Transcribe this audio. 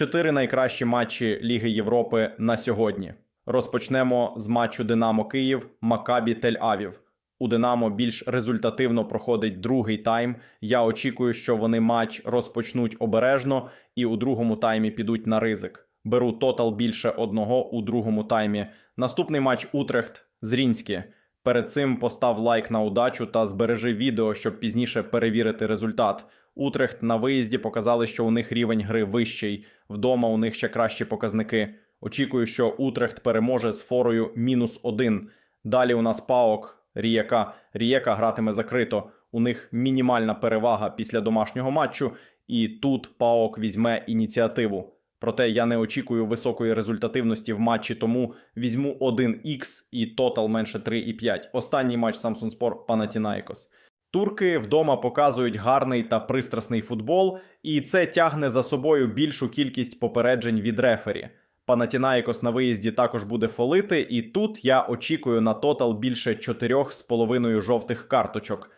Чотири найкращі матчі Ліги Європи на сьогодні. Розпочнемо з матчу Динамо Київ Макабі Тель-Авів. У Динамо більш результативно проходить другий тайм. Я очікую, що вони матч розпочнуть обережно і у другому таймі підуть на ризик. Беру тотал більше одного у другому таймі. Наступний матч Утрехт Зрінське. Перед цим постав лайк на удачу та збережи відео, щоб пізніше перевірити результат. Утрехт на виїзді показали, що у них рівень гри вищий. Вдома у них ще кращі показники. Очікую, що Утрехт переможе з форою мінус один. Далі у нас Паок Рієка. Рієка гратиме закрито. У них мінімальна перевага після домашнього матчу, і тут Паок візьме ініціативу. Проте я не очікую високої результативності в матчі, тому візьму 1х і тотал менше 3,5. Останній матч Samsung Sport Панатінаїкос. Турки вдома показують гарний та пристрасний футбол, і це тягне за собою більшу кількість попереджень від рефері. Панатінаїкос на виїзді також буде фолити, і тут я очікую на тотал більше 4,5 жовтих карточок.